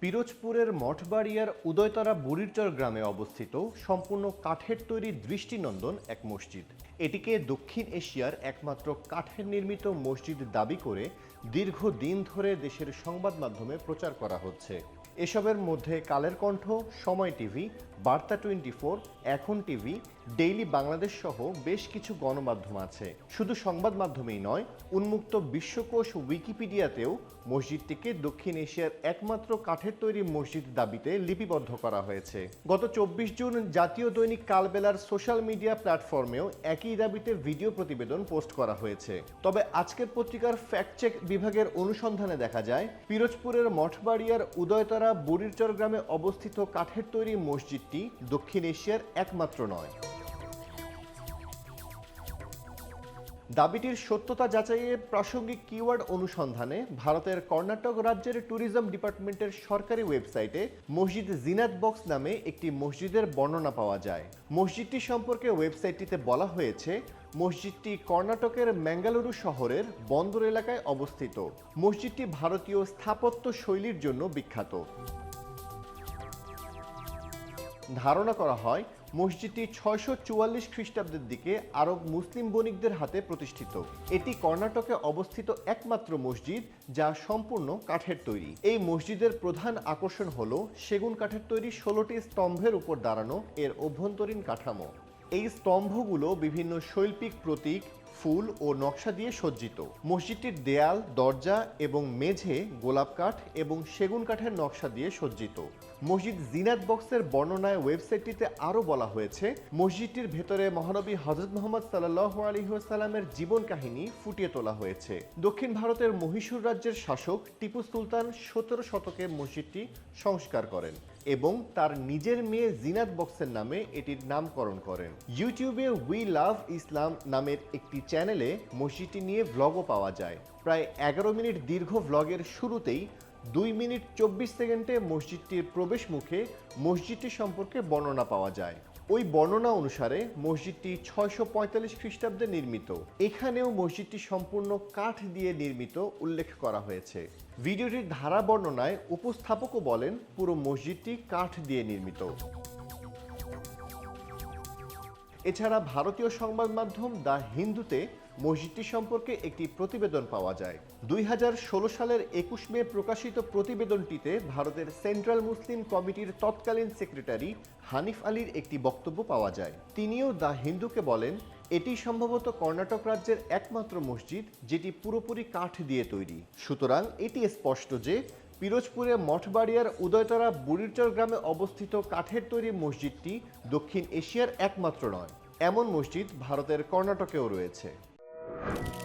পিরোজপুরের মঠবাড়িয়ার উদয়তরা বুড়িরচর গ্রামে অবস্থিত সম্পূর্ণ কাঠের তৈরি দৃষ্টিনন্দন এক মসজিদ। এটিকে দক্ষিণ এশিয়ার একমাত্র কাঠের নির্মিত মসজিদ দাবি করে দীর্ঘদিন ধরে দেশের সংবাদ মাধ্যমে প্রচার করা হচ্ছে। এসবের মধ্যে Kaler Kantho, Somoy TV, Barta twenty four Ekhon TV, daily Bangladesh সহ বেশ কিছু গণমাধ্যম আছে। শুধু সংবাদ মাধ্যমেই নয়, উন্মুক্ত বিশ্বকোষ উইকিপিডিয়াতেও মসজিদটিকে দক্ষিণ এশিয়ার একমাত্র কাঠের তৈরি মসজিদ দাবিতে লিপিবদ্ধ করা হয়েছে। গত চব্বিশ জুন জাতীয় দৈনিক কালবেলার সোশ্যাল মিডিয়া প্ল্যাটফর্মেও একই দাবিতে ভিডিও প্রতিবেদন পোস্ট করা হয়েছে। তবে আজকের পত্রিকার ফ্যাক্ট চেক বিভাগের অনুসন্ধানে দেখা যায়, পিরোজপুরের মঠবাড়িয়ার উদয়তারা বুড়িরচর গ্রামে অবস্থিত কাঠের তৈরি মসজিদটি দক্ষিণ এশিয়ার একমাত্র নয়। দাবিটির সত্যতা যাচাইয়ে প্রাসঙ্গিক কিওয়ার্ড অনুসন্ধানে ভারতের কর্ণাটক রাজ্যের ট্যুরিজম ডিপার্টমেন্টের সরকারি ওয়েবসাইটে মসজিদ জিনাত বক্স নামে একটি মসজিদের বর্ণনা পাওয়া যায়। মসজিদটি সম্পর্কে ওয়েবসাইটটিতে বলা হয়েছে, মসজিদটি কর্ণাটকের ম্যাঙ্গালুরু শহরের বন্দর এলাকায় অবস্থিত। মসজিদটি ভারতীয় স্থাপত্য শৈলীর জন্য বিখ্যাত। ধারণা করা হয়, মসজিদটি ছয়শো চুয়াল্লিশ খ্রিস্টাব্দের দিকে আরব মুসলিম বণিকদের হাতে প্রতিষ্ঠিত। এটি কর্ণাটকে অবস্থিত একমাত্র মসজিদ যা সম্পূর্ণ কাঠের তৈরি। এই মসজিদের প্রধান আকর্ষণ হল সেগুন কাঠের তৈরি ষোলোটি স্তম্ভের উপর দাঁড়ানো এর অভ্যন্তরীণ কাঠামো। এই স্তম্ভগুলো বিভিন্ন শৈল্পিক প্রতীক, ফুল ও নকশা দিয়ে সজ্জিত। মসজিদটির দেয়াল, দরজা এবং মেঝে গোলাপ কাঠ এবং সেগুন কাঠের নকশা দিয়ে সজ্জিত। মসজিদ জিনাত বক্সের বর্ণনায় ওয়েবসাইটটিতে আরও বলা হয়েছে, মসজিদটির ভেতরে মহানবী হজরত মোহাম্মদ সাল্লাহ আলহিহাস্লামের জীবন কাহিনী ফুটিয়ে তোলা হয়েছে। দক্ষিণ ভারতের মহীশূর রাজ্যের শাসক টিপু সুলতান সতেরো শতকে মসজিদটি সংস্কার করেন এবং তার নিজের মেয়ে জিনাত বক্সের নামে এটির নামকরণ করেন। ইউটিউবে উই লাভ ইসলাম নামের একটি চ্যানেলে মসজিদটি নিয়ে ব্লগও পাওয়া যায়। প্রায় এগারো মিনিট দীর্ঘ ভ্লগের শুরুতেই দুই মিনিট চব্বিশ সেকেন্ডে মসজিদটির প্রবেশ মুখে মসজিদটি সম্পর্কে বর্ণনা পাওয়া যায়। ওই বর্ণনা অনুসারে মসজিদটি ছয়শো পঁয়তাল্লিশ খ্রিস্টাব্দে নির্মিত। এখানেও মসজিদটি সম্পূর্ণ কাঠ দিয়ে নির্মিত উল্লেখ করা হয়েছে। ভিডিওটির ধারা বর্ণনায় উপস্থাপকও বলেন, পুরো মসজিদটি কাঠ দিয়ে নির্মিত। এছাড়া ভারতীয় সংবাদ মাধ্যম দ্য হিন্দুতে মসজিদটি সম্পর্কে একটি প্রতিবেদন পাওয়া যায়। দুই হাজার ষোলো সালের একুশ মে প্রকাশিত প্রতিবেদনটিতে ভারতের সেন্ট্রাল মুসলিম কমিটির তৎকালীন সেক্রেটারি হানিফ আলীর একটি বক্তব্য পাওয়া যায়। তিনিও দ্য হিন্দুকে বলেন, এটি সম্ভবত কর্ণাটক রাজ্যের একমাত্র মসজিদ যেটি পুরোপুরি কাঠ দিয়ে তৈরি। সুতরাং এটি স্পষ্ট যে পিরোজপুরে মঠবাড়িয়ার উদয়তরা বুড়িরচর গ্রামে অবস্থিত কাঠের তৈরি মসজিদটি দক্ষিণ এশিয়ার একমাত্র নয়। এমন মসজিদ ভারতের কর্ণাটকেও রয়েছে। you